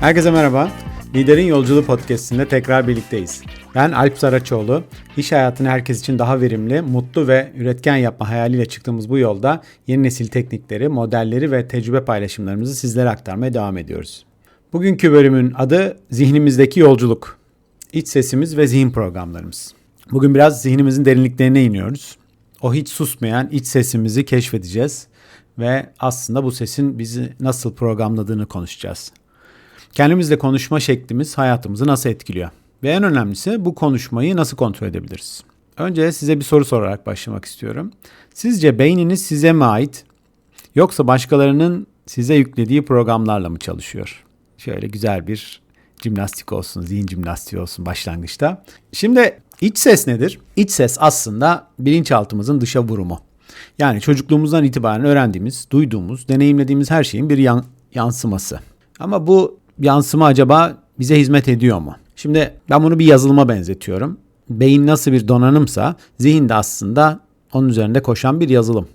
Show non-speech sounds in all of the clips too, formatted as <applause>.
Herkese merhaba. Liderin Yolculuğu podcastinde tekrar birlikteyiz. Ben Alp Saraçoğlu. İş hayatını herkes için daha verimli, mutlu ve üretken yapma hayaliyle çıktığımız bu yolda yeni nesil teknikleri, modelleri ve tecrübe paylaşımlarımızı sizlere aktarmaya devam ediyoruz. Bugünkü bölümün adı Zihnimizdeki Yolculuk. İç sesimiz ve zihin programlarımız. Bugün biraz zihnimizin derinliklerine iniyoruz. O hiç susmayan iç sesimizi keşfedeceğiz ve aslında bu sesin bizi nasıl programladığını konuşacağız. Kendimizle konuşma şeklimiz hayatımızı nasıl etkiliyor? Ve en önemlisi bu konuşmayı nasıl kontrol edebiliriz? Önce size bir soru sorarak başlamak istiyorum. Sizce beyniniz size mi ait yoksa başkalarının size yüklediği programlarla mı çalışıyor? Şöyle güzel bir jimnastik olsun, zihin jimnastiği olsun başlangıçta. Şimdi iç ses nedir? İç ses aslında bilinçaltımızın dışa vurumu. Yani çocukluğumuzdan itibaren öğrendiğimiz, duyduğumuz, deneyimlediğimiz her şeyin bir yan, yansıması. Ama bu yansıma acaba bize hizmet ediyor mu? Şimdi ben bunu bir yazılıma benzetiyorum. Beyin nasıl bir donanımsa zihin de aslında onun üzerinde koşan bir yazılım.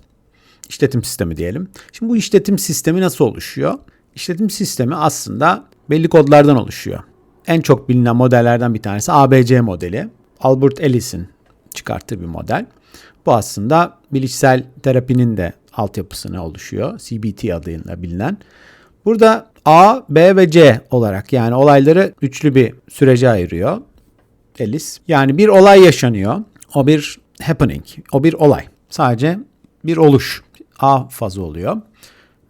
İşletim sistemi diyelim. Şimdi bu işletim sistemi nasıl oluşuyor? İşletim sistemi aslında belli kodlardan oluşuyor. En çok bilinen modellerden bir tanesi ABC modeli. Albert Ellis'in çıkarttığı bir model. Bu aslında bilişsel terapinin de altyapısına oluşuyor. CBT adıyla bilinen. Burada A, B ve C olarak yani olayları üçlü bir sürece ayırıyor Ellis. Yani bir olay yaşanıyor. O bir happening. O bir olay. Sadece bir oluş. A fazı oluyor.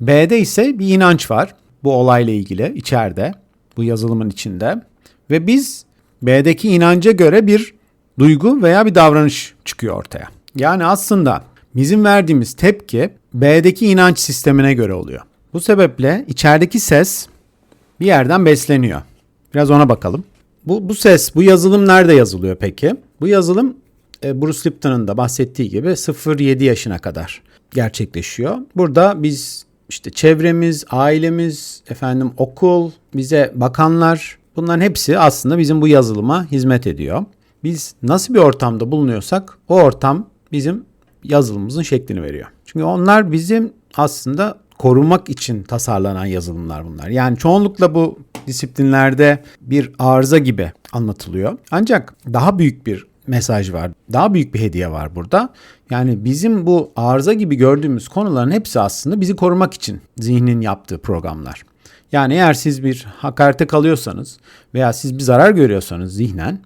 B'de ise bir inanç var. Bu olayla ilgili içeride. Bu yazılımın içinde. Ve biz B'deki inanca göre bir duygu veya bir davranış çıkıyor ortaya. Yani aslında bizim verdiğimiz tepki B'deki inanç sistemine göre oluyor. Bu sebeple içerideki ses bir yerden besleniyor. Biraz ona bakalım. Bu, bu ses, bu yazılım nerede yazılıyor peki? Bu yazılım e, Bruce Lipton'un da bahsettiği gibi 0-7 yaşına kadar gerçekleşiyor. Burada biz işte çevremiz, ailemiz, efendim okul, bize bakanlar bunların hepsi aslında bizim bu yazılıma hizmet ediyor. Biz nasıl bir ortamda bulunuyorsak o ortam bizim yazılımımızın şeklini veriyor. Çünkü onlar bizim aslında korumak için tasarlanan yazılımlar bunlar. Yani çoğunlukla bu disiplinlerde bir arıza gibi anlatılıyor. Ancak daha büyük bir mesaj var. Daha büyük bir hediye var burada. Yani bizim bu arıza gibi gördüğümüz konuların hepsi aslında bizi korumak için zihnin yaptığı programlar. Yani eğer siz bir hakarete kalıyorsanız veya siz bir zarar görüyorsanız zihnen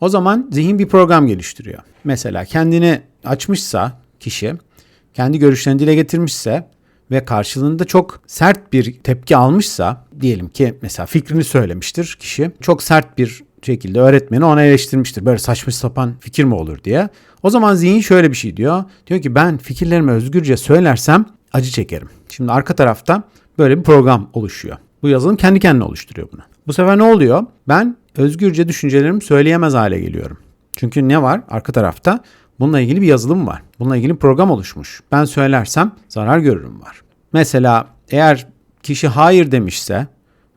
o zaman zihin bir program geliştiriyor. Mesela kendini açmışsa kişi, kendi görüşlerini dile getirmişse ve karşılığında çok sert bir tepki almışsa diyelim ki mesela fikrini söylemiştir kişi. Çok sert bir şekilde öğretmeni ona eleştirmiştir. Böyle saçma sapan fikir mi olur diye. O zaman zihin şöyle bir şey diyor. Diyor ki ben fikirlerimi özgürce söylersem acı çekerim. Şimdi arka tarafta böyle bir program oluşuyor. Bu yazılım kendi kendine oluşturuyor bunu. Bu sefer ne oluyor? Ben özgürce düşüncelerimi söyleyemez hale geliyorum. Çünkü ne var arka tarafta? Bununla ilgili bir yazılım var. Bununla ilgili program oluşmuş. Ben söylersem zarar görürüm var. Mesela eğer kişi hayır demişse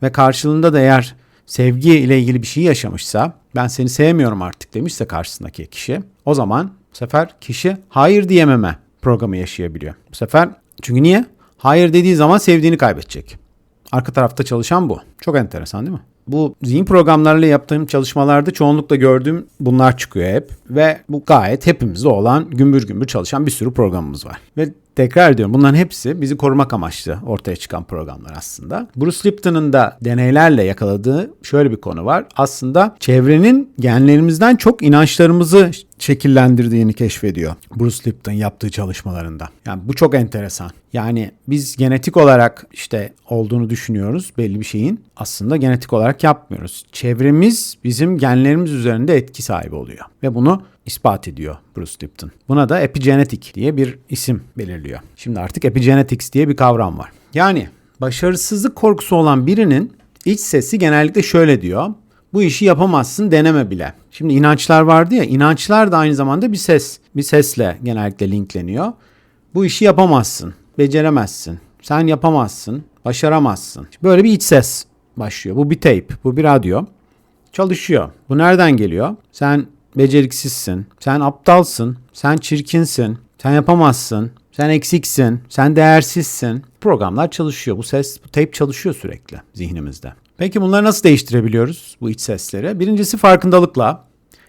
ve karşılığında da eğer sevgi ile ilgili bir şey yaşamışsa ben seni sevmiyorum artık demişse karşısındaki kişi o zaman bu sefer kişi hayır diyememe programı yaşayabiliyor. Bu sefer çünkü niye? Hayır dediği zaman sevdiğini kaybedecek. Arka tarafta çalışan bu. Çok enteresan değil mi? Bu zihin programlarıyla yaptığım çalışmalarda çoğunlukla gördüğüm bunlar çıkıyor hep. Ve bu gayet hepimizde olan gümbür gümbür çalışan bir sürü programımız var. Ve tekrar ediyorum bunların hepsi bizi korumak amaçlı ortaya çıkan programlar aslında. Bruce Lipton'un da deneylerle yakaladığı şöyle bir konu var. Aslında çevrenin genlerimizden çok inançlarımızı şekillendirdiğini keşfediyor Bruce Lipton yaptığı çalışmalarında. Yani bu çok enteresan. Yani biz genetik olarak işte olduğunu düşünüyoruz belli bir şeyin. Aslında genetik olarak yapmıyoruz. Çevremiz bizim genlerimiz üzerinde etki sahibi oluyor. Ve bunu ispat ediyor Bruce Lipton. Buna da epigenetik diye bir isim belirliyor. Şimdi artık epigenetics diye bir kavram var. Yani başarısızlık korkusu olan birinin iç sesi genellikle şöyle diyor. Bu işi yapamazsın deneme bile. Şimdi inançlar vardı ya inançlar da aynı zamanda bir ses. Bir sesle genellikle linkleniyor. Bu işi yapamazsın, beceremezsin, sen yapamazsın, başaramazsın. Böyle bir iç ses başlıyor. Bu bir tape, bu bir radyo. Çalışıyor. Bu nereden geliyor? Sen beceriksizsin, sen aptalsın, sen çirkinsin, sen yapamazsın, sen eksiksin, sen değersizsin. Programlar çalışıyor. Bu ses, bu tape çalışıyor sürekli zihnimizde. Peki bunları nasıl değiştirebiliyoruz bu iç sesleri? Birincisi farkındalıkla.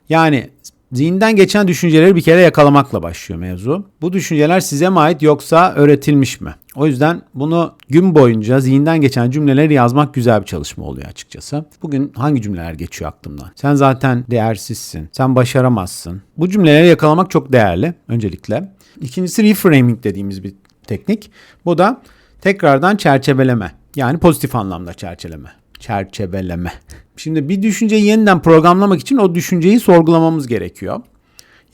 Yani zihinden geçen düşünceleri bir kere yakalamakla başlıyor mevzu. Bu düşünceler size mi ait yoksa öğretilmiş mi? O yüzden bunu gün boyunca zihinden geçen cümleleri yazmak güzel bir çalışma oluyor açıkçası. Bugün hangi cümleler geçiyor aklımdan? Sen zaten değersizsin. Sen başaramazsın. Bu cümleleri yakalamak çok değerli öncelikle. İkincisi reframing dediğimiz bir teknik. Bu da tekrardan çerçeveleme. Yani pozitif anlamda çerçeveleme. Çerçeveleme. Şimdi bir düşünceyi yeniden programlamak için o düşünceyi sorgulamamız gerekiyor.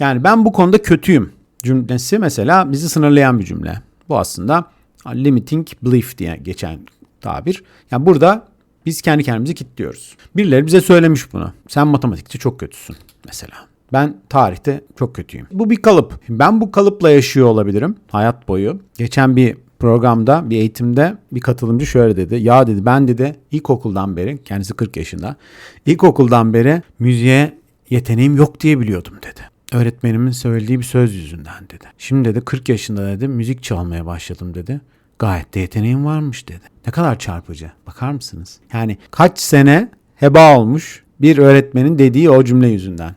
Yani ben bu konuda kötüyüm cümlesi mesela bizi sınırlayan bir cümle. Bu aslında limiting belief diye geçen tabir. Yani burada biz kendi kendimizi kilitliyoruz. Birileri bize söylemiş bunu. Sen matematikte çok kötüsün mesela. Ben tarihte çok kötüyüm. Bu bir kalıp. Ben bu kalıpla yaşıyor olabilirim hayat boyu. Geçen bir programda bir eğitimde bir katılımcı şöyle dedi. Ya dedi ben dedi ilkokuldan beri kendisi 40 yaşında. ilkokuldan beri müziğe yeteneğim yok diye biliyordum dedi. Öğretmenimin söylediği bir söz yüzünden dedi. Şimdi dedi 40 yaşında dedi müzik çalmaya başladım dedi. Gayet de yeteneğim varmış dedi. Ne kadar çarpıcı. Bakar mısınız? Yani kaç sene heba olmuş bir öğretmenin dediği o cümle yüzünden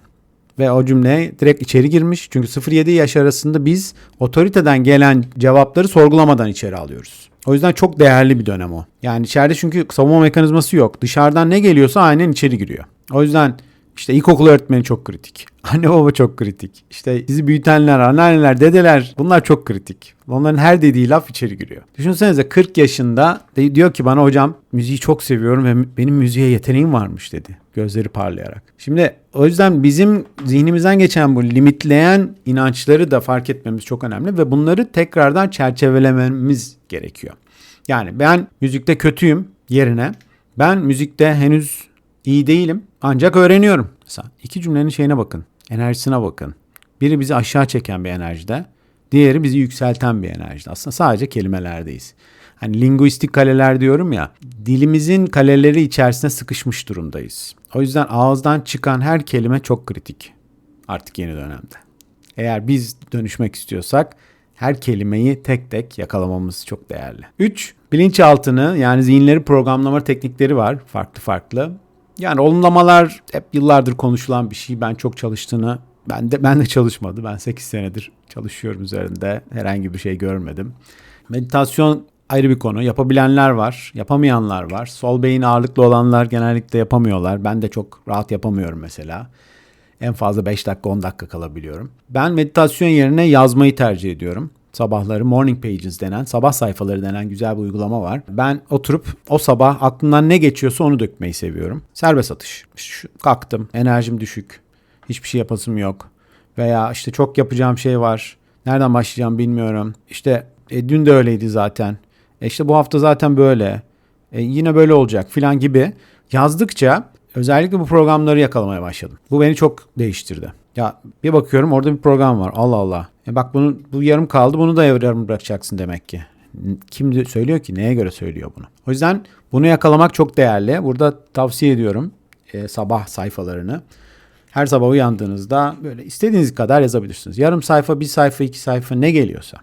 ve o cümleye direkt içeri girmiş. Çünkü 0-7 yaş arasında biz otoriteden gelen cevapları sorgulamadan içeri alıyoruz. O yüzden çok değerli bir dönem o. Yani içeride çünkü savunma mekanizması yok. Dışarıdan ne geliyorsa aynen içeri giriyor. O yüzden işte ilkokul öğretmeni çok kritik. <laughs> Anne baba çok kritik. İşte sizi büyütenler, anneanneler, dedeler bunlar çok kritik. Onların her dediği laf içeri giriyor. Düşünsenize 40 yaşında diyor ki bana hocam müziği çok seviyorum ve benim müziğe yeteneğim varmış dedi. Gözleri parlayarak. Şimdi o yüzden bizim zihnimizden geçen bu limitleyen inançları da fark etmemiz çok önemli ve bunları tekrardan çerçevelememiz gerekiyor. Yani ben müzikte kötüyüm yerine ben müzikte henüz iyi değilim ancak öğreniyorum. Mesela iki cümlenin şeyine bakın. Enerjisine bakın. Biri bizi aşağı çeken bir enerjide. Diğeri bizi yükselten bir enerjide. Aslında sadece kelimelerdeyiz. Hani linguistik kaleler diyorum ya. Dilimizin kaleleri içerisine sıkışmış durumdayız. O yüzden ağızdan çıkan her kelime çok kritik. Artık yeni dönemde. Eğer biz dönüşmek istiyorsak her kelimeyi tek tek yakalamamız çok değerli. 3. Bilinçaltını yani zihinleri programlama teknikleri var farklı farklı. Yani olumlamalar hep yıllardır konuşulan bir şey. Ben çok çalıştığını ben de ben de çalışmadı. Ben 8 senedir çalışıyorum üzerinde. Herhangi bir şey görmedim. Meditasyon ayrı bir konu. Yapabilenler var, yapamayanlar var. Sol beyin ağırlıklı olanlar genellikle yapamıyorlar. Ben de çok rahat yapamıyorum mesela. En fazla 5 dakika 10 dakika kalabiliyorum. Ben meditasyon yerine yazmayı tercih ediyorum sabahları morning pages denen, sabah sayfaları denen güzel bir uygulama var. Ben oturup o sabah aklımdan ne geçiyorsa onu dökmeyi seviyorum. Serbest atış. Şu, kalktım, enerjim düşük, hiçbir şey yapasım yok. Veya işte çok yapacağım şey var, nereden başlayacağım bilmiyorum. İşte e, dün de öyleydi zaten. E işte bu hafta zaten böyle. E, yine böyle olacak filan gibi yazdıkça özellikle bu programları yakalamaya başladım. Bu beni çok değiştirdi. Ya bir bakıyorum orada bir program var. Allah Allah. E bak bunu bu yarım kaldı. Bunu da yarım bırakacaksın demek ki. Kim söylüyor ki? Neye göre söylüyor bunu? O yüzden bunu yakalamak çok değerli. Burada tavsiye ediyorum e, sabah sayfalarını. Her sabah uyandığınızda böyle istediğiniz kadar yazabilirsiniz. Yarım sayfa, bir sayfa, iki sayfa ne geliyorsa.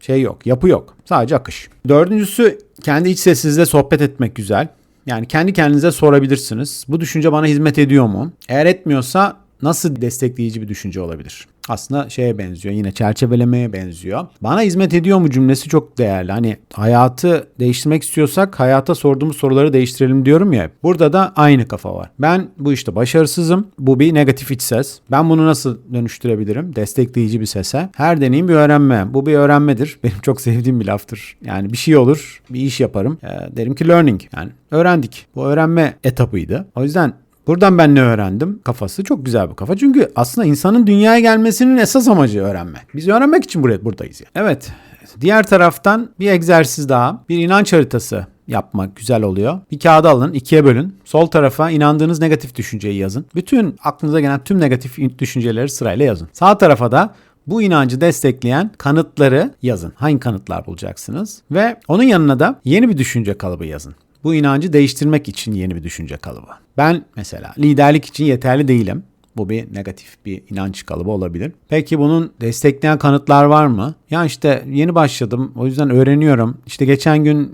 Şey yok, yapı yok. Sadece akış. Dördüncüsü kendi iç sesinizle sohbet etmek güzel. Yani kendi kendinize sorabilirsiniz. Bu düşünce bana hizmet ediyor mu? Eğer etmiyorsa nasıl destekleyici bir düşünce olabilir? Aslında şeye benziyor yine çerçevelemeye benziyor. Bana hizmet ediyor mu cümlesi çok değerli. Hani hayatı değiştirmek istiyorsak hayata sorduğumuz soruları değiştirelim diyorum ya. Burada da aynı kafa var. Ben bu işte başarısızım. Bu bir negatif iç ses. Ben bunu nasıl dönüştürebilirim? Destekleyici bir sese. Her deneyim bir öğrenme. Bu bir öğrenmedir. <laughs> Benim çok sevdiğim bir laftır. Yani bir şey olur, bir iş yaparım. E, derim ki learning. Yani öğrendik. Bu öğrenme etapıydı. O yüzden Buradan ben ne öğrendim? Kafası çok güzel bir kafa. Çünkü aslında insanın dünyaya gelmesinin esas amacı öğrenmek. Biz öğrenmek için buraya buradayız. Yani. Evet. Diğer taraftan bir egzersiz daha. Bir inanç haritası yapmak güzel oluyor. Bir kağıda alın, ikiye bölün. Sol tarafa inandığınız negatif düşünceyi yazın. Bütün aklınıza gelen tüm negatif düşünceleri sırayla yazın. Sağ tarafa da bu inancı destekleyen kanıtları yazın. Hangi kanıtlar bulacaksınız? Ve onun yanına da yeni bir düşünce kalıbı yazın bu inancı değiştirmek için yeni bir düşünce kalıbı. Ben mesela liderlik için yeterli değilim. Bu bir negatif bir inanç kalıbı olabilir. Peki bunun destekleyen kanıtlar var mı? Ya işte yeni başladım. O yüzden öğreniyorum. İşte geçen gün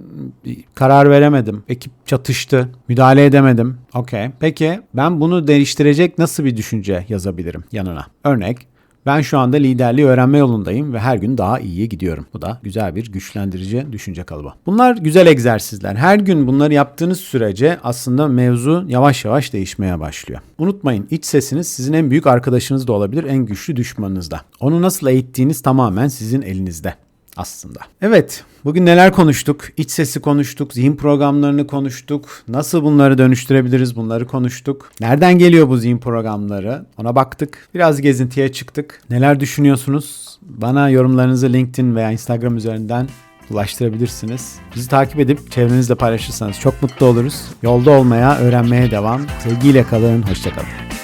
karar veremedim. Ekip çatıştı. Müdahale edemedim. Okey. Peki ben bunu değiştirecek nasıl bir düşünce yazabilirim yanına? Örnek ben şu anda liderliği öğrenme yolundayım ve her gün daha iyiye gidiyorum. Bu da güzel bir güçlendirici düşünce kalıbı. Bunlar güzel egzersizler. Her gün bunları yaptığınız sürece aslında mevzu yavaş yavaş değişmeye başlıyor. Unutmayın iç sesiniz sizin en büyük arkadaşınız da olabilir, en güçlü düşmanınız da. Onu nasıl eğittiğiniz tamamen sizin elinizde aslında. Evet, bugün neler konuştuk? İç sesi konuştuk, zihin programlarını konuştuk. Nasıl bunları dönüştürebiliriz bunları konuştuk. Nereden geliyor bu zihin programları? Ona baktık. Biraz gezintiye çıktık. Neler düşünüyorsunuz? Bana yorumlarınızı LinkedIn veya Instagram üzerinden ulaştırabilirsiniz. Bizi takip edip çevrenizle paylaşırsanız çok mutlu oluruz. Yolda olmaya, öğrenmeye devam. Sevgiyle kalın, hoşçakalın.